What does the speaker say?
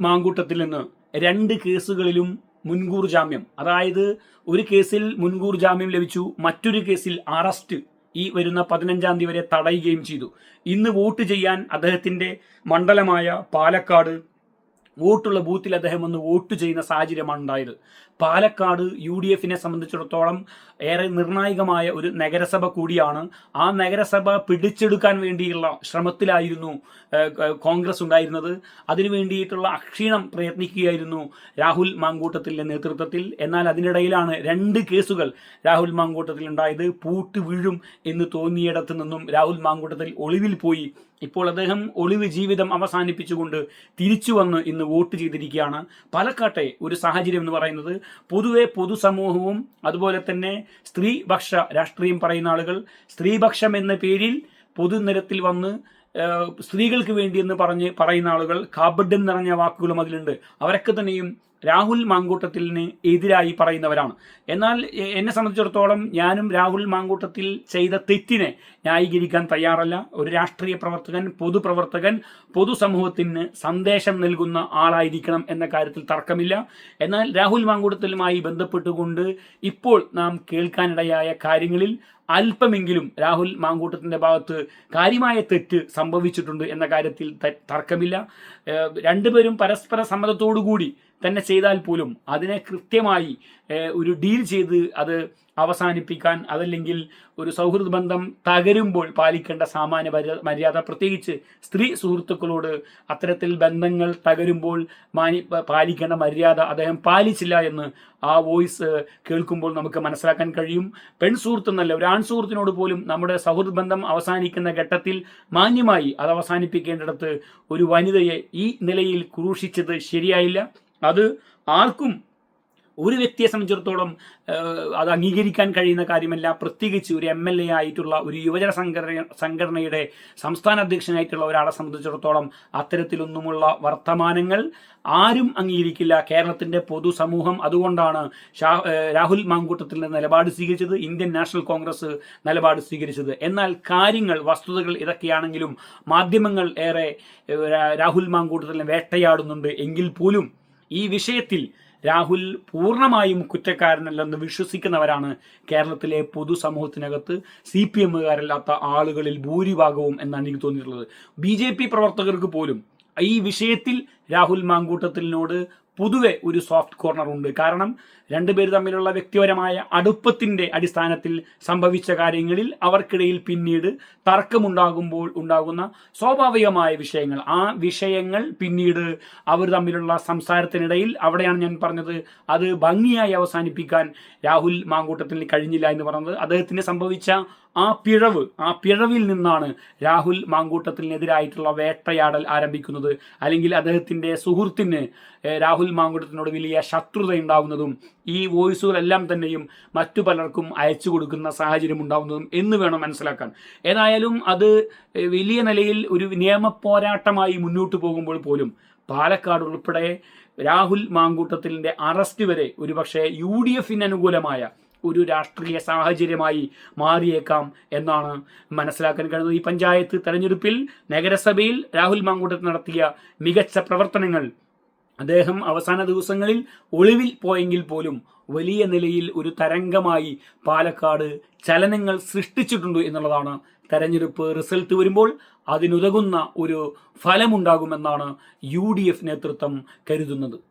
മാങ്കൂട്ടത്തിൽ നിന്ന് രണ്ട് കേസുകളിലും മുൻകൂർ ജാമ്യം. അതായത് ഒരു കേസിൽ മുൻകൂർ ജാമ്യം ലഭിച്ചു മറ്റൊരു കേസിൽ അറസ്റ്റ് ഈ വരുന്ന പതിനഞ്ചാം തീയതി വരെ തടയുകയും ചെയ്തു. ഇന്ന് വോട്ട് ചെയ്യാൻ അദ്ദേഹത്തിന്റെ മണ്ഡലമായ പാലക്കാട് വോട്ടുള്ള ബൂത്തിൽ അദ്ദേഹം ഒന്ന് വോട്ട് ചെയ്യുന്ന സാഹചര്യമാണ് ഉണ്ടായത്. പാലക്കാട് യു ഡി എഫിനെ സംബന്ധിച്ചിടത്തോളം ഏറെ നിർണായകമായ ഒരു നഗരസഭ കൂടിയാണ്. ആ നഗരസഭ പിടിച്ചെടുക്കാൻ വേണ്ടിയുള്ള ശ്രമത്തിലായിരുന്നു കോൺഗ്രസ് ഉണ്ടായിരുന്നത്. അതിനു വേണ്ടിയിട്ടുള്ള അക്ഷീണം പ്രയത്നിക്കുകയായിരുന്നു രാഹുൽ മാങ്കൂട്ടത്തിന്റെ നേതൃത്വത്തിൽ. എന്നാൽ അതിനിടയിലാണ് രണ്ട് കേസുകൾ രാഹുൽ മാങ്കൂട്ടത്തിൽ ഉണ്ടായത് പൂട്ട് വീഴും എന്ന് തോന്നിയിടത്തു നിന്നും രാഹുൽ മാങ്കൂട്ടത്തിൽ ഒളിവിൽ പോയി. ഇപ്പോൾ അദ്ദേഹം ഒളിവ് ജീവിതം അവസാനിപ്പിച്ചുകൊണ്ട് തിരിച്ചു വന്ന് ഇന്ന് വോട്ട് ചെയ്തിരിക്കുകയാണ്. പാലക്കാട്ടെ ഒരു സാഹചര്യം എന്ന് പറയുന്നത് പൊതുവെ പൊതുസമൂഹവും അതുപോലെ തന്നെ സ്ത്രീപക്ഷ രാഷ്ട്രീയം പറയുന്ന ആളുകൾ സ്ത്രീപക്ഷം എന്ന പേരിൽ പൊതുനിരത്തിൽ വന്ന് സ്ത്രീകൾക്ക് വേണ്ടി എന്ന് പറഞ്ഞ് പറയുന്ന ആളുകൾ കാബഡ്യം നിറഞ്ഞ വാക്കുകളും അതിലുണ്ട്. അവരൊക്കെ തന്നെയും രാഹുൽ മാങ്കൂട്ടത്തിന് എതിരായി പറയുന്നവരാണ്. എന്നാൽ എന്നെ സംബന്ധിച്ചിടത്തോളം ഞാനും രാഹുൽ മാങ്കൂട്ടത്തിൽ ചെയ്ത തെറ്റിനെ ന്യായീകരിക്കാൻ തയ്യാറല്ല. ഒരു രാഷ്ട്രീയ പ്രവർത്തകൻ പൊതുപ്രവർത്തകൻ പൊതുസമൂഹത്തിന് സന്ദേശം നൽകുന്ന ആളായിരിക്കണം എന്ന കാര്യത്തിൽ തർക്കമില്ല. എന്നാൽ രാഹുൽ മാങ്കൂട്ടത്തിലുമായി ബന്ധപ്പെട്ടുകൊണ്ട് ഇപ്പോൾ നാം കേൾക്കാനിടയായ കാര്യങ്ങളിൽ അല്പമെങ്കിലും രാഹുൽ മാങ്കൂട്ടത്തിന്റെ ഭാഗത്ത് കാര്യമായ തെറ്റ് സംഭവിച്ചിട്ടുണ്ട് എന്ന കാര്യത്തിൽ തർക്കമില്ല. രണ്ടുപേരും പരസ്പര സമ്മതത്തോടു കൂടി തന്നെ ചെയ്താൽ പോലും അതിനെ കൃത്യമായി ഒരു ഡീൽ ചെയ്ത് അത് അവസാനിപ്പിക്കാൻ അതല്ലെങ്കിൽ ഒരു സൗഹൃദ ബന്ധം തകരുമ്പോൾ പാലിക്കേണ്ട സാമാന്യ മര്യാദ പ്രത്യേകിച്ച് സ്ത്രീ സുഹൃത്തുക്കളോട് അത്തരത്തിൽ ബന്ധങ്ങൾ തകരുമ്പോൾ മാനി പാലിക്കേണ്ട മര്യാദ അദ്ദേഹം പാലിച്ചില്ല എന്ന് ആ വോയിസ് കേൾക്കുമ്പോൾ നമുക്ക് മനസ്സിലാക്കാൻ കഴിയും. പെൺ സുഹൃത്തെന്നല്ല ഒരു ആൺ സുഹൃത്തിനോട് പോലും നമ്മുടെ സൗഹൃദ ബന്ധം അവസാനിക്കുന്ന ഘട്ടത്തിൽ മാന്യമായി അത് അവസാനിപ്പിക്കേണ്ടിടത്ത് ഒരു വനിതയെ ഈ നിലയിൽ ക്രൂശിച്ചത് ശരിയായില്ല. അത് ആർക്കും ഒരു വ്യക്തിയെ സംബന്ധിച്ചിടത്തോളം അത് അംഗീകരിക്കാൻ കഴിയുന്ന കാര്യമല്ല. പ്രത്യേകിച്ച് ഒരു എം എൽ എ ആയിട്ടുള്ള ഒരു യുവജന സംഘടന സംഘടനയുടെ സംസ്ഥാന അധ്യക്ഷനായിട്ടുള്ള ഒരാളെ സംബന്ധിച്ചിടത്തോളം അത്തരത്തിലൊന്നുമുള്ള വർത്തമാനങ്ങൾ ആരും അംഗീകരിക്കില്ല. കേരളത്തിന്റെ പൊതുസമൂഹം അതുകൊണ്ടാണ് ഷാ- രാഹുൽ മാങ്കൂട്ടത്തിന്റെ നിലപാട് സ്വീകരിച്ചത് ഇന്ത്യൻ നാഷണൽ കോൺഗ്രസ് നിലപാട് സ്വീകരിച്ചത്. എന്നാൽ കാര്യങ്ങൾ വസ്തുതകൾ ഇതൊക്കെയാണെങ്കിലും മാധ്യമങ്ങൾ ഏറെ രാഹുൽ മാങ്കൂട്ടത്തിനെ വേട്ടയാടുന്നുണ്ട്. എങ്കിൽ പോലും ഈ വിഷയത്തിൽ രാഹുൽ പൂർണമായും കുറ്റക്കാരനല്ലെന്ന് വിശ്വസിക്കുന്നവരാണ് കേരളത്തിലെ പൊതുസമൂഹത്തിനകത്ത് സി പി എമ്മുകാരല്ലാത്ത ആളുകളിൽ ഭൂരിഭാഗവും എന്നാണ് എനിക്ക് തോന്നിയിട്ടുള്ളത്. ബി ജെ പി പ്രവർത്തകർക്ക് പോലും ഈ വിഷയത്തിൽ രാഹുൽ മാങ്കൂട്ടത്തിനോട് പൊതുവെ ഒരു സോഫ്റ്റ് കോർണർ ഉണ്ട്. കാരണം രണ്ടുപേർ തമ്മിലുള്ള വ്യക്തിപരമായ അടുപ്പത്തിന്റെ അടിസ്ഥാനത്തിൽ സംഭവിച്ച കാര്യങ്ങളിൽ അവർക്കിടയിൽ പിന്നീട് തർക്കമുണ്ടാകുമ്പോൾ ഉണ്ടാകുന്ന സ്വാഭാവികമായ വിഷയങ്ങൾ. ആ വിഷയങ്ങൾ പിന്നീട് അവർ തമ്മിലുള്ള സംസാരത്തിനിടയിൽ അവിടെയാണ് ഞാൻ പറഞ്ഞത് അത് ഭംഗിയായി അവസാനിപ്പിക്കാൻ രാഹുൽ മാങ്കൂട്ടത്തിന് കഴിഞ്ഞില്ല എന്ന് പറഞ്ഞത്. അദ്ദേഹത്തിന് സംഭവിച്ച ആ പിഴവ് ആ പിഴവിൽ നിന്നാണ് രാഹുൽ മാങ്കൂട്ടത്തിനെതിരായിട്ടുള്ള വേട്ടയാടൽ ആരംഭിക്കുന്നത്. അല്ലെങ്കിൽ അദ്ദേഹത്തിന്റെ സുഹൃത്തിന് രാഹുൽ മാങ്കൂട്ടത്തിനോട് വലിയ ശത്രുത ഉണ്ടാവുന്നതും ഈ വോയിസുകളെല്ലാം തന്നെയും മറ്റു പലർക്കും അയച്ചു കൊടുക്കുന്ന സാഹചര്യം ഉണ്ടാവുന്നതും എന്ന് വേണം മനസ്സിലാക്കാൻ. ഏതായാലും അത് വലിയ നിലയിൽ ഒരു നിയമ പോരാട്ടമായി മുന്നോട്ട് പോകുമ്പോൾ പോലും പാലക്കാട് ഉൾപ്പെടെ രാഹുൽ മാങ്കൂട്ടത്തിന്റെ അറസ്റ്റ് വരെ ഒരുപക്ഷെ യു ഡി എഫിന് അനുകൂലമായ ഒരു രാഷ്ട്രീയ സാഹചര്യമായി മാറിയേക്കാം എന്നാണ് മനസ്സിലാക്കാൻ കഴിയുന്നത്. ഈ പഞ്ചായത്ത് തെരഞ്ഞെടുപ്പിൽ നഗരസഭയിൽ രാഹുൽ മാങ്കൂട്ടത്ത് നടത്തിയ മികച്ച പ്രവർത്തനങ്ങൾ അദ്ദേഹം അവസാന ദിവസങ്ങളിൽ ഒളിവിൽ പോയെങ്കിൽ പോലും വലിയ നിലയിൽ ഒരു തരംഗമായി പാലക്കാട് ചലനങ്ങൾ സൃഷ്ടിച്ചിട്ടുണ്ട് എന്നുള്ളതാണ് തെരഞ്ഞെടുപ്പ് റിസൾട്ട് വരുമ്പോൾ അതിനുതകുന്ന ഒരു ഫലമുണ്ടാകുമെന്നാണ് യു ഡി എഫ് നേതൃത്വം കരുതുന്നത്.